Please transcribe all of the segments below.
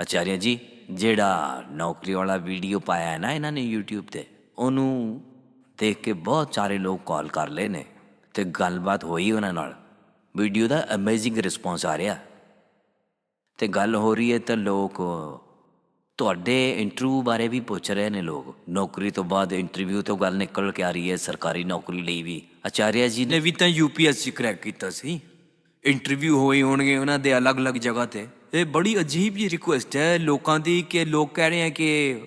ਆਚਾਰਿਆ ਜੀ, ਜਿਹੜਾ ਨੌਕਰੀ ਵਾਲਾ ਵੀਡੀਓ ਪਾਇਆ ਹੈ ਨਾ ਇਹਨਾਂ ਨੇ YouTube ਤੇ, ਉਹਨੂੰ ਦੇਖ ਕੇ ਬਹੁਤ ਸਾਰੇ ਲੋਕ ਕਾਲ ਕਰ ਲਏ ਨੇ ਤੇ ਗੱਲਬਾਤ ਹੋਈ ਉਹਨਾਂ ਨਾਲ। ਵੀਡੀਓ ਦਾ ਅਮੇਜ਼ਿੰਗ ਰਿਸਪੌਂਸ ਆ ਰਿਹਾ। ਤੇ ਗੱਲ ਹੋ ਰਹੀ ਹੈ ਤਾਂ ਲੋਕ ਤੁਹਾਡੇ ਇੰਟਰਵਿਊ ਬਾਰੇ ਵੀ ਪੁੱਛ ਰਹੇ ਨੇ ਲੋਕ। ਨੌਕਰੀ ਤੋਂ ਬਾਅਦ ਇੰਟਰਵਿਊ ਤੋਂ ਗੱਲ ਨਿਕਲ ਕੇ ਆ ਰਹੀ ਹੈ, ਸਰਕਾਰੀ ਨੌਕਰੀ ਲਈ ਵੀ। ਆਚਾਰਿਆ ਜੀ ਨੇ ਨੇ ਵੀ ਤਾਂ ਯੂਪੀਐਸਸੀ ਕਰੈਕ ਕੀਤਾ ਸੀ। ਇੰਟਰਵਿਊ ਹੋਏ ਹੋਣਗੇ ਉਹਨਾਂ ਦੇ ਅਲੱਗ-ਅਲੱਗ ਜਗ੍ਹਾ ਤੇ। ਇਹ ਬੜੀ ਅਜੀਬ ਜਿਹੀ ਰਿਕੁਐਸਟ ਹੈ। ਲੋਕਾਂ ਦੀ ਕਿ ਲੋਕ ਕਹਿ ਰਹੇ ਆ ਕਿ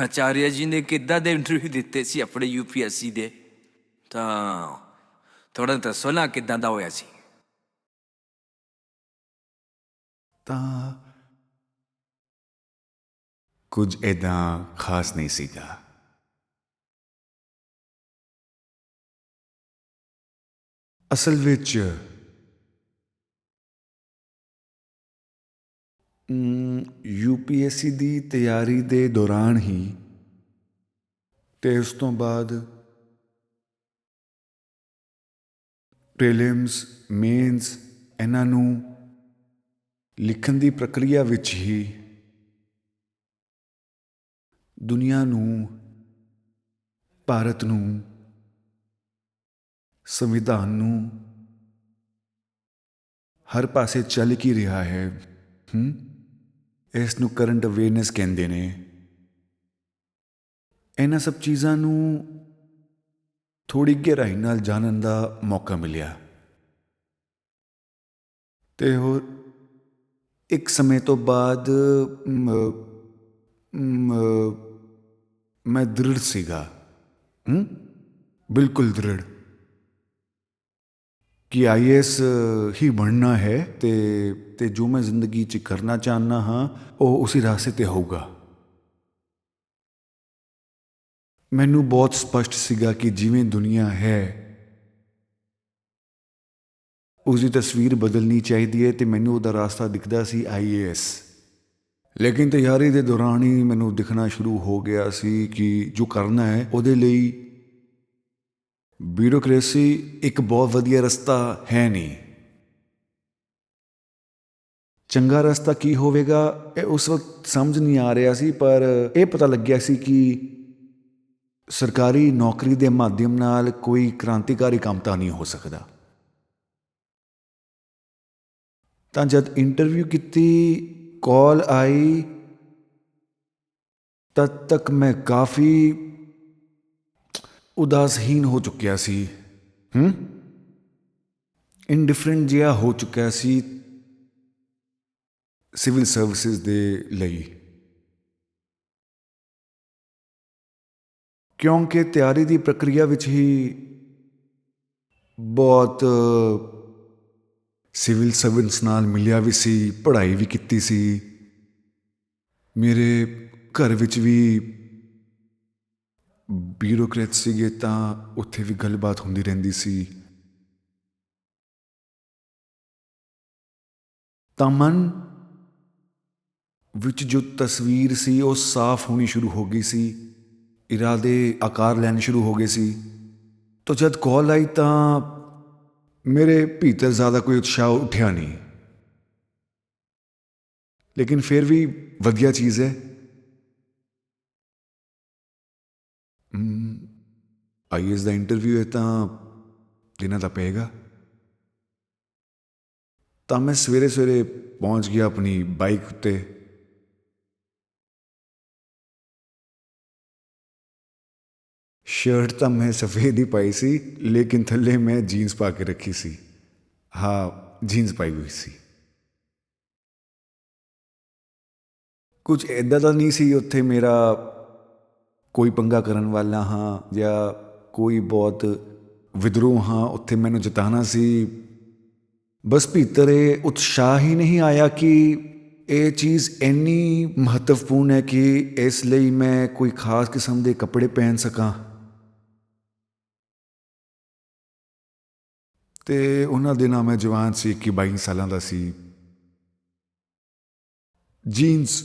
ਆਚਾਰਿਆ ਜੀ ਨੇ ਕਿੱਦਾਂ ਦੇ ਇੰਟਰਵਿਊ ਦਿੱਤੇ ਸੀ ਆਪਣੇ ਯੂਪੀਐਸਸੀ ਦੇ? ਤਾਂ ਥੋੜਾ ਦੱਸੋ ਨਾ ਕਿੱਦਾਂ ਦਾ ਹੋਇਆ ਸੀ। ਤਾਂ ਕੁਝ ਇਦਾਂ ਖਾਸ ਨਹੀਂ ਸੀਗਾ। ਅਸਲ ਵਿੱਚ ਯੂਪੀਐਸਸੀ ਦੀ ਤਿਆਰੀ ਦੇ ਦੌਰਾਨ ਹੀ ਤੇ ਉਸ ਤੋਂ ਬਾਅਦ ਪ੍ਰੀਲਿਮਸ, ਮੇਨਸ, ਇਹਨਾਂ ਨੂੰ ਲਿਖਣ ਦੀ ਪ੍ਰਕਿਰਿਆ ਵਿੱਚ ਹੀ ਦੁਨੀਆ ਨੂੰ, ਭਾਰਤ ਨੂੰ, ਸੰਵਿਧਾਨ ਨੂੰ ਹਰ ਪਾਸੇ ਚੱਲ ਕੀ ਰਿਹਾ ਹੈ? ਹਮ? ਇਸ ਨੂੰ ਕਰੰਟ ਅਵੇਅਰਨੈਸ ਕਹਿੰਦੇ ਨੇ। ਇਹਨਾਂ ਸਭ ਚੀਜ਼ਾਂ ਨੂੰ ਥੋੜੀ ਗਹਿਰਾਈ ਨਾਲ ਜਾਣਨ ਦਾ ਮੌਕਾ ਮਿਲਿਆ। ਤੇ ਹੋਰ ਇੱਕ ਸਮੇਂ ਤੋਂ ਬਾਅਦ, ਮੈਂ ਦ੍ਰਿੜ ਸੀਗਾ। ਹਮ ਬਿਲਕੁਲ ਦ੍ਰਿੜ ਕਿ ਆਈਐਸ ਹੀ ਬਣਨਾ ਹੈ ਤੇ ਤੇ ਜੋ ਮੈਂ ਜ਼ਿੰਦਗੀ 'ਚ ਕਰਨਾ ਚਾਹਨਾ ਹਾਂ, ਉਹ ਉਸੇ ਰਾਸਤੇ ਤੇ ਹੋਊਗਾ। ਮੈਨੂੰ ਬਹੁਤ ਸਪਸ਼ਟ ਸੀਗਾ ਕਿ ਜਿਵੇਂ ਦੁਨੀਆ ਹੈ ਉਸ ਦੀ ਤਸਵੀਰ ਬਦਲਣੀ ਚਾਹੀਦੀ ਹੈ ਤੇ ਮੈਨੂੰ ਉਹਦਾ ਰਾਸਤਾ ਦਿਖਦਾ ਸੀ ਆਈਏਐਸ ਲੇਕਿਨ ਤਿਆਰੀ ਦੇ ਦੌਰਾਨ ਹੀ ਮੈਨੂੰ ਦਿਖਣਾ ਸ਼ੁਰੂ ਹੋ ਗਿਆ ਸੀ ਕਿ ਜੋ ਕਰਨਾ ਹੈ, ਉਹਦੇ ਲਈ ਬਿਊਰੋਕ੍ਰੇਸੀ ਇੱਕ ਬਹੁਤ ਵਧੀਆ ਰਸਤਾ ਹੈ ਨਹੀਂ। ਚੰਗਾ ਰਸਤਾ ਕੀ ਹੋਵੇਗਾ, ਇਹ ਉਸ ਵਕਤ ਸਮਝ ਨਹੀਂ ਆ ਰਿਹਾ ਸੀ, ਪਰ ਇਹ ਪਤਾ ਲੱਗਿਆ ਸੀ ਕਿ ਸਰਕਾਰੀ ਨੌਕਰੀ ਦੇ ਮਾਧਿਅਮ ਨਾਲ ਕੋਈ ਕ੍ਰਾਂਤੀਕਾਰੀ ਕੰਮ ਤਾਂ ਨਹੀਂ ਹੋ ਸਕਦਾ। ਤਾਂ ਜਦ ਇੰਟਰਵਿਊ ਕੀਤੀ, ਕਾਲ ਆਈ, ਤਦ ਤੱਕ ਮੈਂ ਕਾਫੀ ਉਦਾਸਹੀਨ ਹੋ ਚੁੱਕਿਆ ਸੀ। ਹਮ ਇਨਡਿਫਰੈਂਟ ਜਿਹਾ ਹੋ ਚੁੱਕਿਆ ਸੀ ਸਿਵਲ ਸਰਵਿਸਿਜ਼ ਦੇ ਲਈ। ਕਿਉਂਕਿ ਤਿਆਰੀ ਦੀ ਪ੍ਰਕਿਰਿਆ ਵਿੱਚ ਹੀ ਬਹੁਤ ਸਿਵਲ ਸਰਵਿਸ ਨਾਲ ਮਿਲਿਆ ਵੀ ਸੀ, ਪੜ੍ਹਾਈ ਵੀ ਕੀਤੀ ਸੀ। ਮੇਰੇ ਘਰ ਵਿੱਚ ਵੀ ਬਿਊਰੋਕਰੇਟ ਸੀਗੇ ਤਾਂ ਉੱਥੇ ਵੀ ਗੱਲਬਾਤ ਹੁੰਦੀ ਰਹਿੰਦੀ ਸੀ। ਤਾਂ ਮਨ ਵਿੱਚ ਜੋ ਤਸਵੀਰ ਸੀ, ਉਹ ਸਾਫ਼ ਹੋਣੀ ਸ਼ੁਰੂ ਹੋ ਗਈ ਸੀ। ਇਰਾਦੇ ਆਕਾਰ ਲੈਣੇ ਸ਼ੁਰੂ ਹੋ ਗਏ ਸੀ। ਤਾਂ ਜਦ ਕਾਲ ਆਈ ਤਾਂ ਮੇਰੇ ਭੀਤਰ ਜ਼ਿਆਦਾ ਕੋਈ ਉਤਸ਼ਾਹ ਉੱਠਿਆ ਨਹੀਂ। ਲੇਕਿਨ ਫਿਰ ਵੀ ਵਧੀਆ ਚੀਜ਼ ਹੈ। ਆਈਐਸ ਦਾ ਇੰਟਰਵਿਊ ਹੈ ਤਾਂ ਦੇਣਾ ਤਾਂ ਪਏਗਾ। ਤਾਂ ਮੈਂ ਸਵੇਰੇ ਸਵੇਰੇ ਪਹੁੰਚ ਗਿਆ ਆਪਣੀ ਬਾਈਕ ਉੱਤੇ। ਸ਼ਰਟ ਤਾਂ ਮੈਂ ਸਫੇਦ ਹੀ ਪਾਈ ਸੀ, ਲੇਕਿਨ ਥੱਲੇ ਮੈਂ ਜੀਨਸ ਪਾ ਕੇ ਰੱਖੀ ਸੀ। ਹਾਂ ਜੀਨਸ ਪਾਈ ਹੋਈ ਸੀ। ਕੁਝ ਐਦਾਂ ਦਾ ਨਹੀਂ ਸੀ, ਉੱਥੇ ਮੇਰਾ ਕੋਈ ਪੰਗਾ ਕਰਨ ਵਾਲਾ ਹਾਂ ਜਾਂ ਕੋਈ ਬਹੁਤ ਵਿਦਰੋਹ ਹਾਂ, ਉੱਥੇ ਮੈਨੂੰ ਜਿਤਾਣਾ ਸੀ। ਬਸ ਭੀਤਰ ਇਹ ਉਤਸ਼ਾਹ ਹੀ ਨਹੀਂ ਆਇਆ ਕਿ ਇਹ ਚੀਜ਼ ਇੰਨੀ ਮਹੱਤਵਪੂਰਨ ਹੈ ਕਿ ਇਸ ਲਈ ਮੈਂ ਕੋਈ ਖਾਸ ਕਿਸਮ ਦੇ ਕੱਪੜੇ ਪਹਿਨ ਸਕਾਂ। ਤੇ ਉਹਨਾਂ ਦਿਨਾਂ ਮੈਂ ਜਵਾਨ ਸੀ ਕਿ 22 ਸਾਲਾਂ ਦਾ ਸੀ। ਜੀਨਸ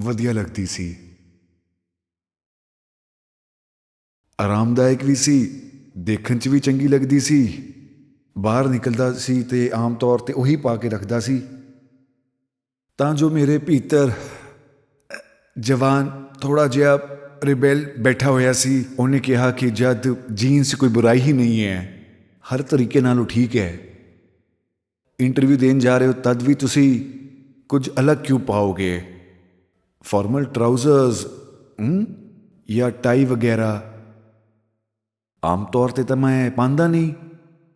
ਵਧੀਆ ਲੱਗਦੀ ਸੀ। ਆਰਾਮਦਾਇਕ ਵੀ ਸੀ, ਦੇਖਣ 'ਚ ਵੀ ਚੰਗੀ ਲੱਗਦੀ ਸੀ। ਬਾਹਰ ਨਿਕਲਦਾ ਸੀ ਤੇ ਆਮ ਤੌਰ ਤੇ ਉਹੀ ਪਾ ਕੇ ਰੱਖਦਾ ਸੀ। ਤਾਂ ਜੋ ਮੇਰੇ ਭੀਤਰ, ਜਵਾਨ ਥੋੜਾ ਜਿਹਾ ਰਿਬੈਲ ਬੈਠਾ ਹੋਇਆ ਸੀ, ਉਹਨੇ ਕਿਹਾ ਕਿ ਜਦ ਜੀਨਸ ਕੋਈ ਬੁਰਾਈ ਹੀ ਨਹੀਂ ਹੈ, ਹਰ ਤਰੀਕੇ ਨਾਲ ਉਹ ਠੀਕ ਹੈ। ਇੰਟਰਵਿਊ ਦੇਣ ਜਾ ਰਹੇ ਹੋ, ਤਦ ਵੀ ਤੁਸੀਂ ਕੁਝ ਅਲੱਗ ਕਿਉਂ ਪਾਓਗੇ? ਫਾਰਮਲ ਟਰਾਊਜ਼ਰਸ ਜਾਂ ਟਾਈ ਵਗੈਰਾ? ਆਮ ਤੌਰ ਤੇ ਤਾਂ ਮੈਂ ਪਾਉਂਦਾ ਨਹੀਂ।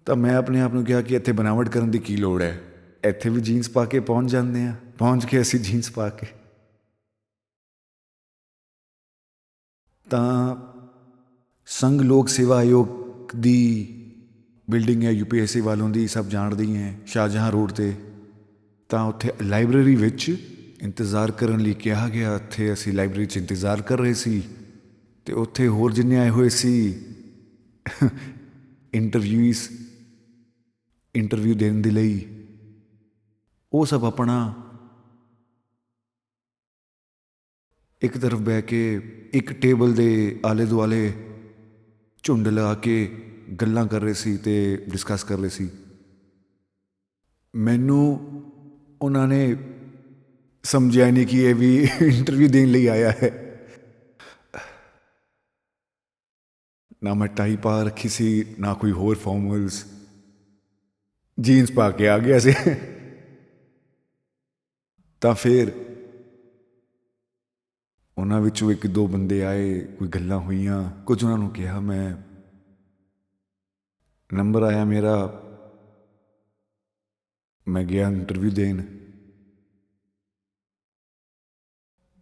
ਤਾਂ ਮੈਂ ਆਪਣੇ ਆਪ ਨੂੰ ਕਿਹਾ ਕਿ ਇੱਥੇ ਬਣਾਵਟ ਕਰਨ ਦੀ ਕੀ ਲੋੜ ਹੈ? ਇੱਥੇ ਵੀ ਜੀਨਸ ਪਾ ਕੇ ਪਹੁੰਚ ਜਾਂਦੇ ਆ ਪਹੁੰਚ ਕੇ ਅਸੀਂ ਜੀਨਸ ਪਾ ਕੇ। ਤਾਂ ਸੰਘ ਲੋਕ ਸੇਵਾ ਆਯੋਗ ਦੀ ਬਿਲਡਿੰਗ ਹੈ ਯੂਪੀਐਸਸੀ ਵਾਲੋਂ ਦੀ, ਸਭ ਜਾਣਦੇ ਹੀ ਹੈ ਸ਼ਾਹਜਹਾਂ ਰੋਡ ਤੇ। ਤਾਂ ਉੱਥੇ ਲਾਇਬ੍ਰੇਰੀ ਵਿੱਚ ਇੰਤਜ਼ਾਰ ਕਰਨ ਲਈ ਕਿਹਾ ਗਿਆ। ਇੱਥੇ ਅਸੀਂ ਲਾਇਬ੍ਰੇਰੀ 'ਚ ਇੰਤਜ਼ਾਰ ਕਰ ਰਹੇ ਸੀ। ਤੇ ਉੱਥੇ ਹੋਰ ਜਿੰਨੇ ਆਏ ਹੋਏ ਸੀ ਇੰਟਰਵਿਊਸ ਇੰਟਰਵਿਊ ਦੇਣ ਦੇ ਲਈ, ਉਹ ਸਭ ਆਪਣਾ ਇੱਕ ਤਰਫ ਬਹਿ ਕੇ ਇੱਕ ਟੇਬਲ ਦੇ ਆਲੇ ਦੁਆਲੇ ਝੁੰਡ ਲਾ ਕੇ ਗੱਲਾਂ ਕਰ ਰਹੇ ਸੀ ਤੇ ਡਿਸਕਸ ਕਰ ਰਹੇ ਸੀ। ਮੈਨੂੰ ਉਹਨਾਂ ਨੇ ਸਮਝਿਆ ਨਹੀਂ ਕਿ ਇਹ ਵੀ ਇੰਟਰਵਿਊ ਦੇਣ ਲਈ ਆਇਆ ਹੈ। ਨਾ ਮੈਂ ਟਾਈ ਪਾ ਰੱਖੀ ਸੀ, ਨਾ ਕੋਈ ਹੋਰ ਫਾਰਮਲਸ। ਜੀਨਸ ਪਾ ਕੇ ਆ ਗਿਆ ਸੀ। ਤਾਂ ਫਿਰ ਉਹਨਾਂ ਵਿੱਚੋਂ ਇੱਕ ਦੋ ਬੰਦੇ ਆਏ, ਕੋਈ ਗੱਲਾਂ ਹੋਈਆਂ, ਕੁਝ ਉਹਨਾਂ ਨੂੰ ਕਿਹਾ ਮੈਂ। ਨੰਬਰ ਆਇਆ ਮੇਰਾ। ਮੈਂ ਗਿਆ ਇੰਟਰਵਿਊ ਦੇਣ।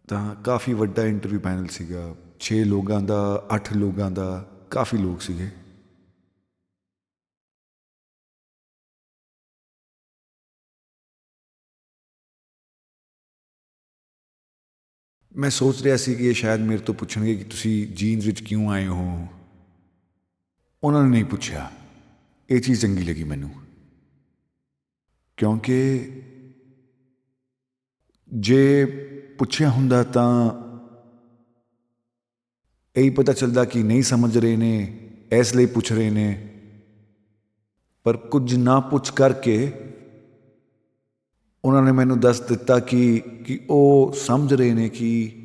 ਤਾਂ ਕਾਫੀ ਵੱਡਾ ਇੰਟਰਵਿਊ ਪੈਨਲ ਸੀਗਾ। 6 ਲੋਕਾਂ ਦਾ 8 ਲੋਕਾਂ ਦਾ। ਕਾਫੀ ਲੋਕ ਸੀਗੇ। ਮੈਂ ਸੋਚ ਰਿਹਾ ਸੀ ਕਿ ਇਹ ਸ਼ਾਇਦ ਮੇਰੇ ਤੋਂ ਪੁੱਛਣਗੇ ਕਿ ਤੁਸੀਂ ਜੀਨਸ ਵਿੱਚ ਕਿਉਂ ਆਏ ਹੋ। ਉਹਨਾਂ ਨੇ ਨਹੀਂ ਪੁੱਛਿਆ। ਇਹ ਚੀਜ਼ ਚੰਗੀ ਲੱਗੀ ਮੈਨੂੰ। ਕਿਉਂਕਿ ਜੇ ਪੁੱਛਿਆ ਹੁੰਦਾ ਤਾਂ ਇਹ ਪਤਾ ਚੱਲਦਾ ਕਿ ਨਹੀਂ ਸਮਝ ਰਹੇ ਨੇ, ਇਸ ਲਈ ਪੁੱਛ ਰਹੇ ਨੇ। ਪਰ ਕੁਝ ਨਾ ਪੁੱਛ ਕਰਕੇ ਉਹਨਾਂ ਨੇ ਮੈਨੂੰ ਦੱਸ ਦਿੱਤਾ ਕਿ ਕਿ ਉਹ ਸਮਝ ਰਹੇ ਨੇ ਕਿ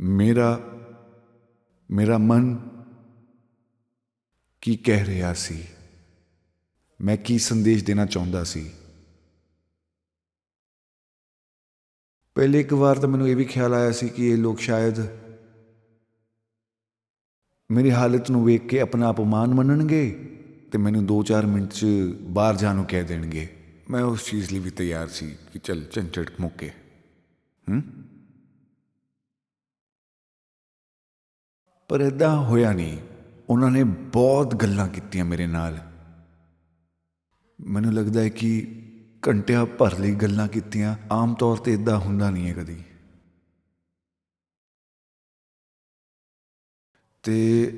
ਮੇਰਾ ਮੇਰਾ ਮਨ ਕੀ ਕਹਿ ਰਿਹਾ ਸੀ। ਮੈਂ ਕੀ ਸੰਦੇਸ਼ ਦੇਣਾ ਚਾਹੁੰਦਾ ਸੀ। ਪਹਿਲੇ ਇੱਕ ਵਾਰ ਤਾਂ ਮੈਨੂੰ ਇਹ ਵੀ ਖਿਆਲ ਆਇਆ ਸੀ ਕਿ ਇਹ ਲੋਕ ਸ਼ਾਇਦ ਮੇਰੀ ਹਾਲਤ ਨੂੰ ਵੇਖ ਕੇ ਆਪਣਾ ਅਪਮਾਨ ਮੰਨਣਗੇ ਤੇ ਮੈਨੂੰ 2-4 ਮਿੰਟ 'ਚ ਬਾਹਰ ਜਾਣ ਨੂੰ ਕਹਿ ਦੇਣਗੇ। ਮੈਂ ਉਸ ਚੀਜ਼ ਲਈ ਵੀ ਤਿਆਰ ਸੀ ਕਿ ਚੱਲ ਚੰਚੜ ਮੁੱਕੇ। ਹੂੰ? ਪਰ ਇਦਾਂ ਹੋਇਆ ਨਹੀਂ। ਉਹਨਾਂ ਨੇ ਬਹੁਤ ਗੱਲਾਂ ਕੀਤੀਆਂ ਮੇਰੇ ਨਾਲ। ਮੈਨੂੰ ਲੱਗਦਾ ਹੈ ਕਿ ਘੰਟਿਆਂ ਭਰ ਲਈ ਗੱਲਾਂ ਕੀਤੀਆਂ। ਆਮ ਤੌਰ ਤੇ ਇਦਾਂ ਹੁੰਦਾ ਨਹੀਂ ਹੈ ਕਦੀ। ਤੇ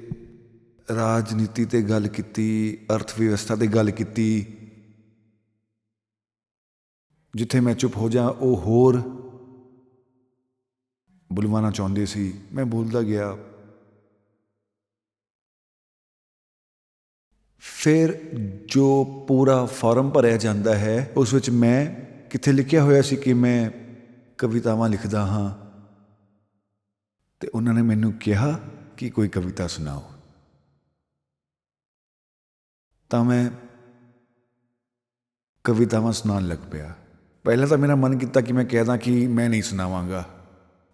ਰਾਜਨੀਤੀ ਤੇ ਗੱਲ ਕੀਤੀ ਅਰਥ ਵਿਵਸਥਾ ਤੇ ਗੱਲ ਕੀਤੀ, ਜਿੱਥੇ ਮੈਂ ਚੁੱਪ ਹੋ ਜਾ, ਉਹ ਹੋਰ ਬੁਲਵਾਣਾ ਚਾਹੁੰਦੇ ਸੀ। ਮੈਂ ਬੋਲਦਾ ਗਿਆ। ਫਿਰ ਜੋ ਪੂਰਾ ਫਾਰਮ ਭਰਿਆ ਜਾਂਦਾ ਹੈ, ਉਸ ਵਿੱਚ ਮੈਂ ਕਿੱਥੇ ਲਿਖਿਆ ਹੋਇਆ ਸੀ ਕਿ ਮੈਂ ਕਵਿਤਾਵਾਂ ਲਿਖਦਾ ਹਾਂ, ਤੇ ਉਹਨਾਂ ਨੇ ਮੈਨੂੰ ਕਿਹਾ ਕਿ ਕੋਈ ਕਵਿਤਾ ਸੁਣਾਓ? ਤਾਂ ਮੈਂ ਕਵਿਤਾਵਾਂ ਸੁਣਾਉਣ ਲੱਗ ਪਿਆ। ਪਹਿਲਾਂ ਤਾਂ ਮੇਰਾ ਮਨ ਕੀਤਾ ਕਿ ਮੈਂ ਕਹਿ ਦਾਂ ਕਿ ਮੈਂ ਨਹੀਂ ਸੁਣਾਵਾਂਗਾ।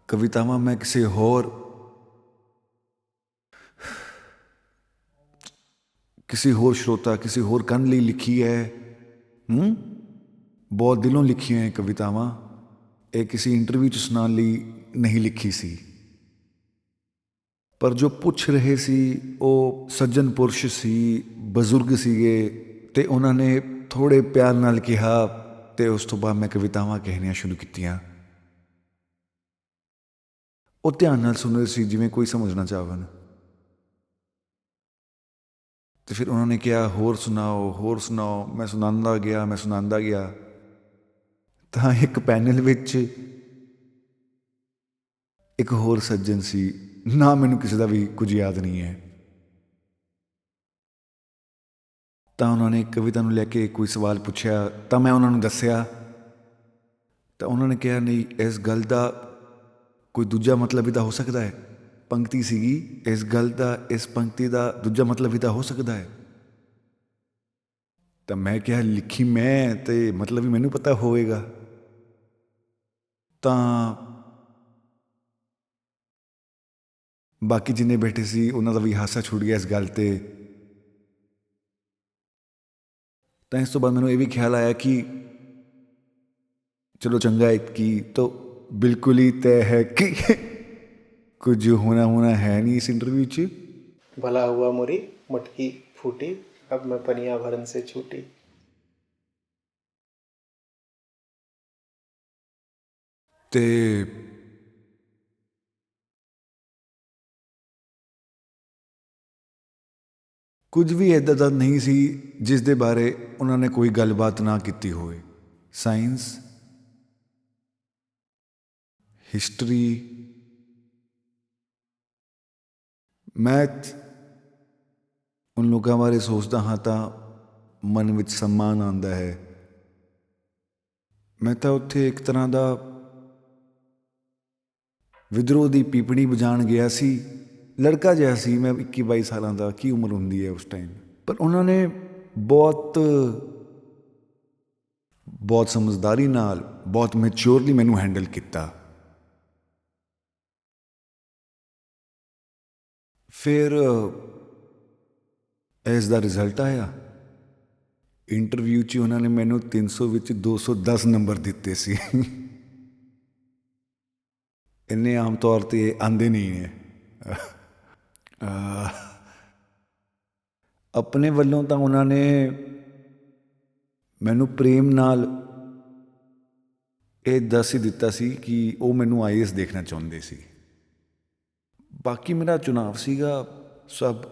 ਕਵਿਤਾਵਾਂ ਮੈਂ ਕਿਸੇ ਹੋਰ ਕਿਸੇ ਹੋਰ ਸ਼ਰੋਤਾ, ਕਿਸੇ ਹੋਰ ਕੰਨ ਲਈ ਲਿਖੀ ਹੈ ਹੂੰ? ਬਹੁਤ ਦਿਲੋਂ ਲਿਖੀਆਂ ਹੈ ਕਵਿਤਾਵਾਂ। ਇਹ ਕਿਸੇ ਇੰਟਰਵਿਊ 'ਚ ਸੁਣਾਉਣ ਲਈ ਨਹੀਂ ਲਿਖੀ ਸੀ। ਪਰ ਜੋ ਪੁੱਛ ਰਹੇ ਸੀ, ਉਹ ਸੱਜਣ ਪੁਰਸ਼ ਸੀ, ਬਜ਼ੁਰਗ ਸੀਗੇ ਤੇ ਉਹਨਾਂ ਨੇ ਥੋੜੇ ਪਿਆਰ ਨਾਲ ਕਿਹਾ ਤੇ ਉਸ ਤੋਂ ਬਾਅਦ ਮੈਂ ਕਵਿਤਾਵਾਂ ਕਹਿਣੀਆਂ ਸ਼ੁਰੂ ਕੀਤੀਆਂ। ਉਹ ਧਿਆਨ ਨਾਲ ਸੁਣ ਰਹੇ ਸੀ, ਜਿਵੇਂ ਕੋਈ ਸਮਝਣਾ ਚਾਹਵਨ। ਤੇ ਫਿਰ ਉਹਨਾਂ ਨੇ ਕਿਹਾ, ਹੋਰ ਸੁਣਾਓ ਹੋਰ ਸੁਣਾਓ, ਮੈਂ ਸੁਣਾਉਂਦਾ ਗਿਆ, ਮੈਂ ਸੁਣਾਉਂਦਾ ਗਿਆ। ਤਾਂ ਇੱਕ ਪੈਨਲ ਵਿੱਚ ਇੱਕ ਹੋਰ ਸੱਜਣ ਸੀ ਨਾ ਮੈਨੂੰ ਕਿਸੇ ਦਾ ਵੀ ਕੁਝ ਯਾਦ ਨਹੀਂ ਹੈ। ਤਾਂ ਉਹਨਾਂ ਨੇ ਕਵਿਤਾ ਨੂੰ ਲੈ ਕੇ ਕੋਈ ਸਵਾਲ ਪੁੱਛਿਆ, ਤਾਂ ਮੈਂ ਉਹਨਾਂ ਨੂੰ ਦੱਸਿਆ। ਤਾਂ ਉਹਨਾਂ ਨੇ ਕਿਹਾ, ਨਹੀਂ, ਇਸ ਗੱਲ ਦਾ ਕੋਈ ਦੂਜਾ ਮਤਲਬ ਵੀ ਤਾਂ ਹੋ ਸਕਦਾ ਹੈ। ਪੰਕਤੀ ਸੀਗੀ, ਇਸ ਗੱਲ ਦਾ, ਇਸ ਪੰਕਤੀ ਦਾ ਦੂਜਾ ਮਤਲਬ ਵੀ ਤਾਂ ਹੋ ਸਕਦਾ ਹੈ। ਤਾਂ ਮੈਂ ਕਿਹਾ, ਲਿਖੀ ਮੈਂ ਤੇ ਮਤਲਬ ਵੀ ਮੈਨੂੰ ਪਤਾ ਹੋਵੇਗਾ। ਤਾਂ ਬਾਕੀ ਜਿੰਨੇ ਬੈਠੇ ਸੀ ਉਹਨਾਂ ਦਾ ਵੀ ਹਾਸਾ ਛੁੱਟ ਗਿਆ ਇਸ ਗੱਲ ਤੇ। ਤਾਂ ਇਸ ਤੋਂ ਬਾਅਦ ਮੈਨੂੰ ਇਹ ਵੀ ਖਿਆਲ ਆਇਆ ਕਿ ਚਲੋ ਚੰਗਾ ਹੈ ਕਿ ਤਾਂ ਬਿਲਕੁਲ ਹੀ ਤੈਅ ਹੈ ਕਿ ਕੁਝ ਹੋਣਾ ਹੋਣਾ ਹੈ ਨਹੀਂ ਇਸ ਇੰਟਰਵਿਊ 'ਚ। ਭਲਾ ਹੁਆ ਮੋਰੀ ਮਟਕੀ ਫੂਟੀ ਅਬ ਮੈਂ ਪਨੀਆ ਭਰਨ ਸੇ ਛੂਟੀ ਤੇ ਕੁਝ ਵੀ ਇਦਾਂ ਦਾ ਨਹੀਂ ਸੀ ਜਿਸ ਦੇ ਬਾਰੇ ਉਹਨਾਂ ਨੇ ਕੋਈ ਗੱਲਬਾਤ ਨਾ ਕੀਤੀ ਹੋਵੇ। ਸਾਇੰਸ, ਹਿਸਟਰੀ, ਮੈਥ, ਉਨ ਲੋਕਾਂ ਬਾਰੇ ਸੋਚਦਾ ਹਾਂ ਤਾਂ ਮਨ ਵਿੱਚ ਸਨਮਾਨ ਆਉਂਦਾ ਹੈ। ਮੈਂ ਤਾਂ ਉੱਥੇ ਇੱਕ ਤਰ੍ਹਾਂ ਦਾ ਵਿਦਰੋਹ ਦੀ ਪੀਪਣੀ ਵਜਾਣ ਗਿਆ ਸੀ। ਲੜਕਾ ਜਿਹਾ ਸੀ, ਮੈਂ 21 22 ਸਾਲਾਂ ਦਾ, ਕੀ ਉਮਰ ਹੁੰਦੀ ਹੈ ਉਸ ਟਾਈਮ ਪਰ ਉਹਨਾਂ ਨੇ ਬਹੁਤ ਬਹੁਤ ਸਮਝਦਾਰੀ ਨਾਲ, ਬਹੁਤ ਮੈਚੁਰਲੀ ਮੈਨੂੰ ਹੈਂਡਲ ਕੀਤਾ। ਫਿਰ, ਇਸ ਦਾ ਰਿਜ਼ਲਟ ਆਇਆ। ਇੰਟਰਵਿਊ 'ਚ ਉਹਨਾਂ ਨੇ ਮੈਨੂੰ 300 ਵਿੱਚ 210 ਨੰਬਰ ਦਿੱਤੇ ਸੀ। ਇੰਨੇ ਆਮ ਤੌਰ ਤੇ ਆਂਦੇ ਨਹੀਂ ਨੇ। ਆਪਣੇ ਵੱਲੋਂ ਤਾਂ ਉਹਨਾਂ ਨੇ ਮੈਨੂੰ ਪ੍ਰੇਮ ਨਾਲ ਇਹ ਦੱਸ ਹੀ ਦਿੱਤਾ ਸੀ ਕਿ ਉਹ ਮੈਨੂੰ ਆਈਐਸ ਦੇਖਣਾ ਚਾਹੁੰਦੇ ਸੀ। ਬਾਕੀ ਮੇਰਾ ਚੁਣਾਵ ਸੀਗਾ ਸਭ।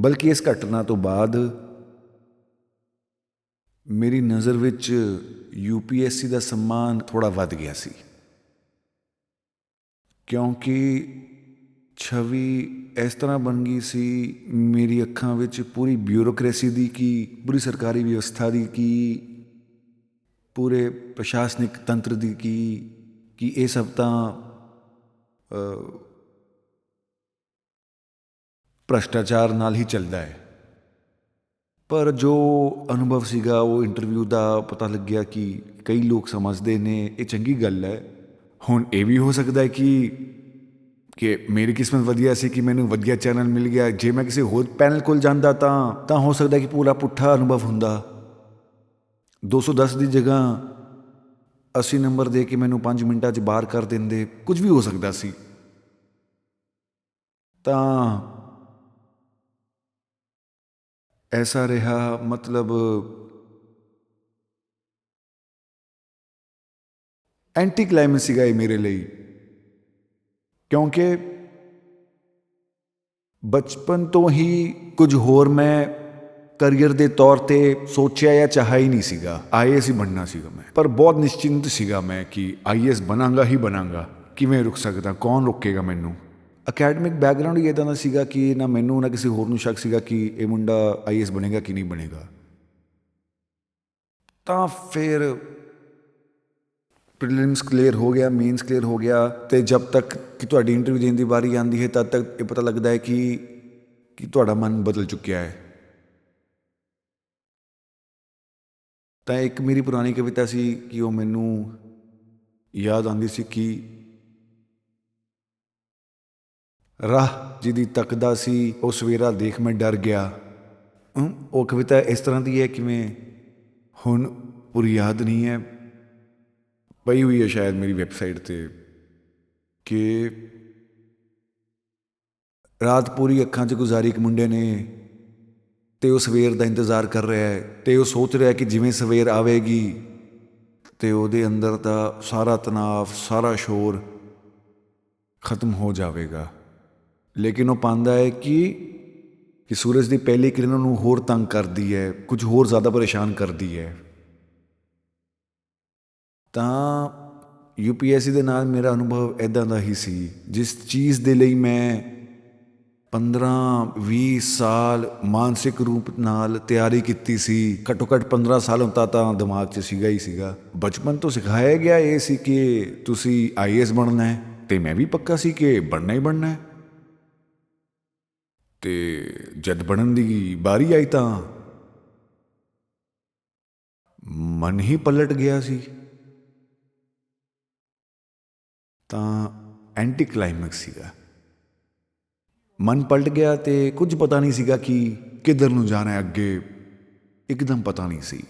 ਬਲਕਿ ਇਸ ਘਟਨਾ ਤੋਂ ਬਾਅਦ ਮੇਰੀ ਨਜ਼ਰ ਵਿੱਚ ਯੂਪੀਐਸਸੀ ਦਾ ਸਨਮਾਨ ਥੋੜਾ ਵੱਧ ਗਿਆ ਸੀ। ਕਿਉਂਕਿ ਛਵੀ ਇਸ ਤਰ੍ਹਾਂ ਬਣ ਗਈ ਸੀ ਮੇਰੀ ਅੱਖਾਂ ਵਿੱਚ ਪੂਰੀ ਬਿਊਰੋਕ੍ਰੇਸੀ ਦੀ ਕੀ ਪੂਰੀ ਸਰਕਾਰੀ ਵਿਵਸਥਾ ਦੀ ਕੀ ਪੂਰੇ ਪ੍ਰਸ਼ਾਸਨਿਕ ਤੰਤਰ ਦੀ ਕੀ ਕਿ ਇਹ ਸਭ ਤਾਂ ਅ, ਭ੍ਰਸ਼ਟਾਚਾਰ ਨਾਲ ਹੀ ਚੱਲਦਾ ਹੈ। ਪਰ ਜੋ ਅਨੁਭਵ ਸੀਗਾ ਉਹ ਇੰਟਰਵਿਊ ਦਾ ਪਤਾ ਲੱਗਿਆ ਕਿ ਕਈ ਲੋਕ ਸਮਝਦੇ ਨੇ ਇਹ ਚੰਗੀ ਗੱਲ ਹੈ। ਹੁਣ ਇਹ ਵੀ ਹੋ ਸਕਦਾ ਹੈ ਕਿ ਕਿ ਮੇਰੀ ਕਿਸਮਤ ਵਧੀਆ ਸੀ ਕਿ ਮੈਨੂੰ ਵਧੀਆ ਚੈਨਲ ਮਿਲ ਗਿਆ। ਜੇ ਮੈਂ ਕਿਸੇ ਹੋਰ ਪੈਨਲ ਕੋਲ ਜਾਂਦਾ ਤਾਂ ਤਾਂ ਹੋ ਸਕਦਾ ਕਿ ਪੂਰਾ ਪੁੱਠਾ ਅਨੁਭਵ ਹੁੰਦਾ। 210 ਦੀ ਜਗ੍ਹਾ 80 ਨੰਬਰ ਦੇ ਕੇ ਮੈਨੂੰ 5 ਮਿੰਟਾਂ 'ਚ ਬਾਹਰ ਕਰ ਦਿੰਦੇ। ਕੁਝ ਵੀ ਹੋ ਸਕਦਾ ਸੀ। ਤਾਂ ਐਸਾ ਰਿਹਾ ਮਤਲਬ ਐਂਟੀ ਕਲਾਈਮੈਕਸ ਸੀਗਾ ਇਹ ਮੇਰੇ ਲਈ। ਕਿਉਂਕਿ ਬਚਪਨ ਤੋਂ ਹੀ ਕੁਝ ਹੋਰ ਮੈਂ ਕਰੀਅਰ ਦੇ ਤੌਰ ਤੇ ਸੋਚਿਆ ਜਾਂ ਚਾਹਿਆ ਹੀ ਨਹੀਂ ਸੀਗਾ। ਆਈਐਸ ਹੀ ਬਣਨਾ ਸੀਗਾ ਮੈਂ। ਪਰ ਬਹੁਤ ਨਿਸ਼ਚਿੰਤ ਸੀਗਾ ਮੈਂ ਕਿ ਆਈਐਸ ਬਣਾਂਗਾ ਹੀ ਬਣਾਂਗਾ। ਕਿਵੇਂ ਰੁਕ ਸਕਦਾ? ਕੌਣ ਰੋਕੇਗਾ ਮੈਨੂੰ? ਅਕੈਡਮਿਕ ਬੈਕਗ੍ਰਾਉਂਡ ਹੀ ਇਦਾਂ ਦਾ ਸੀਗਾ ਕਿ ਨਾ ਮੈਨੂੰ ਨਾ ਕਿਸੇ ਹੋਰ ਨੂੰ ਸ਼ੱਕ ਸੀਗਾ ਕਿ ਇਹ ਮੁੰਡਾ ਆਈਐਸ ਬਣੇਗਾ ਕਿ ਨਹੀਂ ਬਣੇਗਾ। ਤਾਂ ਫਿਰ ਪ੍ਰੀਲਿਮਸ ਕਲੀਅਰ ਹੋ ਗਿਆ ਮੇਨਸ ਕਲੀਅਰ ਹੋ ਗਿਆ ਤੇ ਜਦ ਤੱਕ ਕਿ ਤੁਹਾਡੀ ਇੰਟਰਵਿਊ ਦੇਣ ਦੀ ਵਾਰੀ ਆਉਂਦੀ ਹੈ, ਤਦ ਤੱਕ ਇਹ ਪਤਾ ਲੱਗਦਾ ਹੈ ਕਿ ਕਿ ਤੁਹਾਡਾ ਮਨ ਬਦਲ ਚੁੱਕਿਆ ਹੈ। ਤਾਂ ਇੱਕ ਮੇਰੀ ਪੁਰਾਣੀ ਕਵਿਤਾ ਸੀ ਕਿ ਉਹ ਮੈਨੂੰ ਯਾਦ ਆਉਂਦੀ ਸੀ ਕਿ ਰਾਹ ਜਿਹਦੀ ਤੱਕਦਾ ਸੀ, ਉਹ ਸਵੇਰਾ ਦੇਖ ਮੈਂ ਡਰ ਗਿਆ। ਉਹ ਕਵਿਤਾ ਇਸ ਤਰ੍ਹਾਂ ਦੀ ਹੈ ਕਿ ਮੈਂ ਹੁਣ ਪੂਰੀ ਯਾਦ ਨਹੀਂ ਹੈ। ਪਈ ਹੋਈ ਹੈ ਸ਼ਾਇਦ ਮੇਰੀ ਵੈਬਸਾਈਟ ਤੇ, ਕਿ ਰਾਤ ਪੂਰੀ ਅੱਖਾਂ 'ਚ ਗੁਜ਼ਾਰੀ ਇੱਕ ਮੁੰਡੇ ਨੇ ਤੇ ਉਹ ਸਵੇਰ ਦਾ ਇੰਤਜ਼ਾਰ ਕਰ ਰਿਹਾ ਹੈ ਤੇ ਉਹ ਸੋਚ ਰਿਹਾ ਕਿ ਜਿਵੇਂ ਸਵੇਰ ਆਵੇਗੀ ਤੇ ਉਹਦੇ ਅੰਦਰ ਦਾ ਸਾਰਾ ਤਣਾਅ, ਸਾਰਾ ਸ਼ੋਰ ਖਤਮ ਹੋ ਜਾਵੇਗਾ। ਲੇਕਿਨ ਉਹ ਪਾਉਂਦਾ ਹੈ ਕਿ ਕਿ ਸੂਰਜ ਦੀ ਪਹਿਲੀ ਕਿਰਨ ਨੂੰ ਹੋਰ ਤੰਗ ਕਰਦੀ ਹੈ, ਕੁਝ ਹੋਰ ਜ਼ਿਆਦਾ ਪਰੇਸ਼ਾਨ ਕਰਦੀ ਹੈ। ਤਾਂ ਯੂਪੀਐਸਸੀ ਦੇ ਨਾਲ ਮੇਰਾ ਅਨੁਭਵ ਐਦਾਂ ਦਾ ਹੀ ਸੀ, ਜਿਸ ਚੀਜ਼ ਦੇ ਲਈ ਮੈਂ 15 20 ਸਾਲ ਮਾਨਸਿਕ ਰੂਪ ਨਾਲ ਤਿਆਰੀ ਕੀਤੀ ਸੀ। ਘੱਟੋ ਘੱਟ 15 ਸਾਲੋਂ ਤਾਂ ਤਾਂ ਦਿਮਾਗ 'ਚ ਸੀਗਾ ਹੀ ਸੀਗਾ। ਬਚਪਨ ਤੋਂ ਸਿਖਾਇਆ ਗਿਆ ਇਹ ਸੀ ਕਿ ਤੁਸੀਂ ਆਈਐਸ ਬਣਨਾ ਹੈ ਤੇ ਮੈਂ ਵੀ ਪੱਕਾ ਸੀ ਕਿ ਬਣਨਾ ਹੀ ਬਣਨਾ ਹੈ। ਤੇ ਜਦ ਬਣਨ ਦੀ ਬਾਰੀ ਆਈ ਤਾਂ ਮਨ ਹੀ ਪਲਟ ਗਿਆ ਸੀ। ਤਾਂ ਐਂਟੀ ਕਲਾਈਮੈਕਸ ਸੀਗਾ। ਮਨ ਪਲਟ ਗਿਆ ਤੇ ਕੁਝ ਪਤਾ ਨਹੀਂ ਸੀਗਾ ਕਿ ਕਿੱਧਰ ਨੂੰ ਜਾਣਾ ਹੈ ਅੱਗੇ ਇੱਕਦਮ ਪਤਾ ਨਹੀਂ ਸੀ।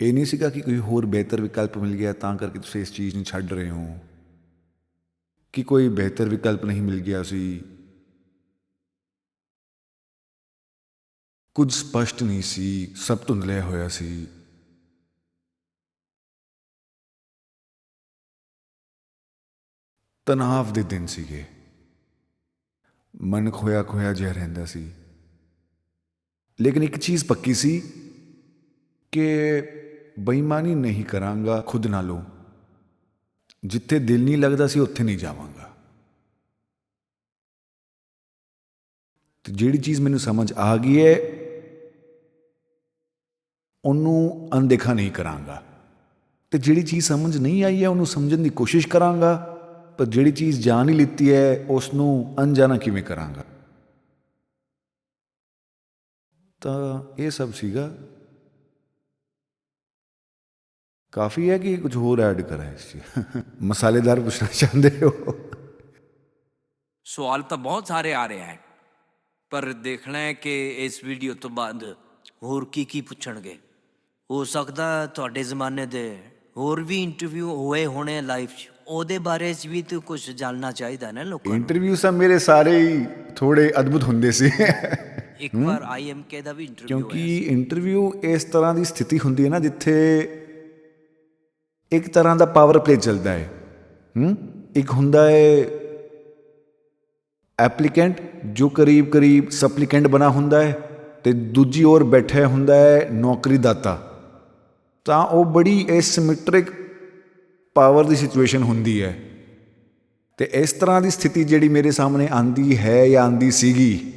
ਇਹ ਨਹੀਂ ਸੀਗਾ ਕਿ ਕੋਈ ਹੋਰ ਬਿਹਤਰ ਵਿਕਲਪ ਮਿਲ ਗਿਆ, ਤਾਂ ਕਰਕੇ ਤੁਸੀਂ ਇਸ ਚੀਜ਼ ਨੂੰ ਛੱਡ ਰਹੇ ਹੋ। ਕਿ ਕੋਈ ਬਿਹਤਰ ਵਿਕਲਪ ਨਹੀਂ ਮਿਲ ਗਿਆ ਸੀ। ਕੁਝ ਸਪਸ਼ਟ ਨਹੀਂ ਸੀ, ਸਭ ਧੁੰਦਲਿਆ ਹੋਇਆ ਸੀ। ਤਣਾਵ ਦੇ ਦਿਨ ਸੀਗੇ। ਮਨ ਖੋਇਆ ਖੋਇਆ ਜਿਹਾ ਰਹਿੰਦਾ ਸੀ। ਲੇਕਿਨ ਇੱਕ ਚੀਜ਼ ਪੱਕੀ ਸੀ ਕਿ ਬੇਈਮਾਨੀ ਨਹੀਂ ਕਰਾਂਗਾ, ਖੁਦ ਨਾਲੋਂ। ਜਿੱਥੇ ਦਿਲ ਨਹੀਂ ਲੱਗਦਾ ਸੀ, ਉੱਥੇ ਨਹੀਂ ਜਾਵਾਂਗਾ। ਤੇ ਜਿਹੜੀ ਚੀਜ਼ ਮੈਨੂੰ ਸਮਝ ਆ ਗਈ ਹੈ ਉਹਨੂੰ ਅਣਦੇਖਾ ਨਹੀਂ ਕਰਾਂਗਾ। ਤੇ ਜਿਹੜੀ ਚੀਜ਼ ਸਮਝ ਨਹੀਂ ਆਈ ਹੈ ਉਹਨੂੰ ਸਮਝਣ ਦੀ ਕੋਸ਼ਿਸ਼ ਕਰਾਂਗਾ। ਪਰ ਜਿਹੜੀ ਚੀਜ਼ ਜਾਣ ਹੀ ਲਿੱਤੀ ਹੈ ਉਸ ਨੂੰ ਅਣਜਾਣਾ ਕਿਵੇਂ ਕਰਾਂਗਾ? ਤਾਂ ਇਹ ਸਭ ਸੀਗਾ। ਕਾਫੀ ਹੈ ਕਿ ਕੁਝ ਹੋਰ ਐਡ ਕਰਾਂ ਇਸ 'ਚ ਮਸਾਲੇਦਾਰ ਪੁੱਛਣਾ ਚਾਹੁੰਦੇ ਹੋ? ਸਵਾਲ ਤਾਂ ਬਹੁਤ ਸਾਰੇ ਆ ਰਹੇ ਹਨ ਪਰ ਦੇਖਣਾ ਹੈ ਕਿ ਇਸ ਵੀਡੀਓ ਤੋਂ ਬਾਅਦ ਹੋਰ ਕੀ ਕੀ ਪੁੱਛਣਗੇ। ਹੋ ਸਕਦਾ ਤੁਹਾਡੇ ਜ਼ਮਾਨੇ ਦੇ ਹੋਰ ਵੀ ਇੰਟਰਵਿਊ ਹੋਏ ਹੋਣੇ ਲਾਈਫ 'ਚ। ਉਹਦੇ ਬਾਰੇ 'ਚ ਵੀ ਤਾਂ ਕੁਝ ਜਾਣਨਾ ਚਾਹੀਦਾ ਨਾ ਲੋਕਾਂ ਨੂੰ। ਇੰਟਰਵਿਊ ਸਭ ਮੇਰੇ ਸਾਰੇ ਹੀ ਥੋੜੇ ਅਦਭੁਤ ਹੁੰਦੇ ਸੀ। ਇੱਕ ਵਾਰ ਆਈਐਮਕੇ ਦਾ ਵੀ ਇੰਟਰਵਿਊ ਕਿਉਂਕਿ ਇੰਟਰਵਿਊ ਇਸ ਤਰ੍ਹਾਂ ਦੀ ਸਥਿਤੀ ਹੁੰਦੀ ਹੈ ਨਾ ਜਿੱਥੇ ਇੱਕ ਤਰ੍ਹਾਂ ਦਾ ਪਾਵਰ ਪਲੇ ਚੱਲਦਾ ਹੈ। ਹੂੰ। ਇੱਕ ਹੁੰਦਾ ਹੈ ਐਪਲੀਕੈਂਟ ਜੋ ਕਰੀਬ ਕਰੀਬ ਸਪਲੀਕੈਂਟ ਬਣਾ ਹੁੰਦਾ ਹੈ ਤੇ ਦੂਜੀ ओर ਬੈਠਾ ਹੁੰਦਾ ਹੈ ਨੌਕਰੀ ਦਾਤਾ ਤਾਂ ਉਹ ਬੜੀ ਐਸਿਮੈਟ੍ਰਿਕ ਪਾਵਰ ਦੀ ਸਿਚੁਏਸ਼ਨ ਹੁੰਦੀ ਹੈ। ਤੇ ਇਸ ਤਰ੍ਹਾਂ ਦੀ ਸਥਿਤੀ ਜਿਹੜੀ ਮੇਰੇ ਸਾਹਮਣੇ ਆਂਦੀ ਹੈ ਜਾਂ ਆਂਦੀ ਸੀਗੀ,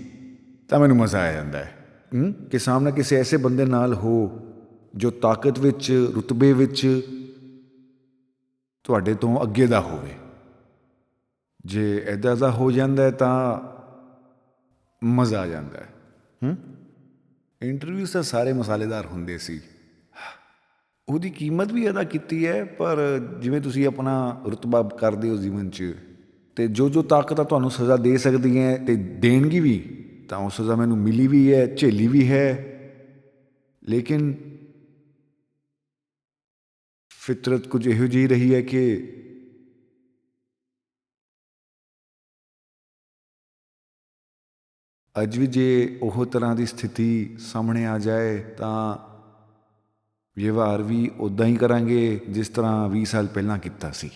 ਤਾਂ ਮੈਨੂੰ ਮਜ਼ਾ ਆ ਜਾਂਦਾ ਹੈ। ਹੂੰ? ਕਿ ਸਾਹਮਣੇ ਕਿਸੇ ਐਸੇ ਬੰਦੇ ਨਾਲ ਹੋ, ਜੋ ਤਾਕਤ ਵਿੱਚ, ਰੁਤਬੇ ਵਿੱਚ ਤੁਹਾਡੇ ਤੋਂ ਅੱਗੇ ਦਾ ਹੋਵੇ। ਜੇ ਐਦਾਂ ਦਾ ਹੋ ਜਾਂਦਾ ਹੈ ਤਾਂ ਮਜ਼ਾ ਆ ਜਾਂਦਾ ਹੈ। ਹੂੰ? ਇੰਟਰਵਿਊਸ ਤਾਂ ਸਾਰੇ ਮਸਾਲੇਦਾਰ ਹੁੰਦੇ ਸੀ। ਉਹਦੀ ਕੀਮਤ ਵੀ ਅਦਾ ਕੀਤੀ ਹੈ, ਪਰ ਜਿਵੇਂ ਤੁਸੀਂ ਆਪਣਾ ਰੁਤਬਾ ਕਰਦੇ ਹੋ ਜੀਵਨ 'ਚ, ਤੇ ਜੋ ਜੋ ਤਾਕਤਾਂ ਤੁਹਾਨੂੰ ਸਜ਼ਾ ਦੇ ਸਕਦੀਆਂ ਤੇ ਦੇਣਗੀ ਵੀ, ਤਾਂ ਉਹ ਸਜ਼ਾ ਮੈਨੂੰ ਮਿਲੀ ਵੀ ਹੈ, ਝੇਲੀ ਵੀ ਹੈ। ਲੇਕਿਨ ਫਿਤਰਤ ਕੁਝ ਇਹੋ ਜਿਹੀ ਰਹੀ ਹੈ ਕਿ ਅੱਜ ਵੀ ਜੇ ਉਹ ਤਰ੍ਹਾਂ ਦੀ ਸਥਿਤੀ ਸਾਹਮਣੇ ਆ ਜਾਏ, ਤਾਂ ਵਿਵਹਾਰ ਵੀ ਉਦਾਂ ਹੀ ਕਰਾਂਗੇ ਜਿਸ ਤਰ੍ਹਾਂ 20 ਸਾਲ ਪਹਿਲਾਂ ਕੀਤਾ ਸੀ।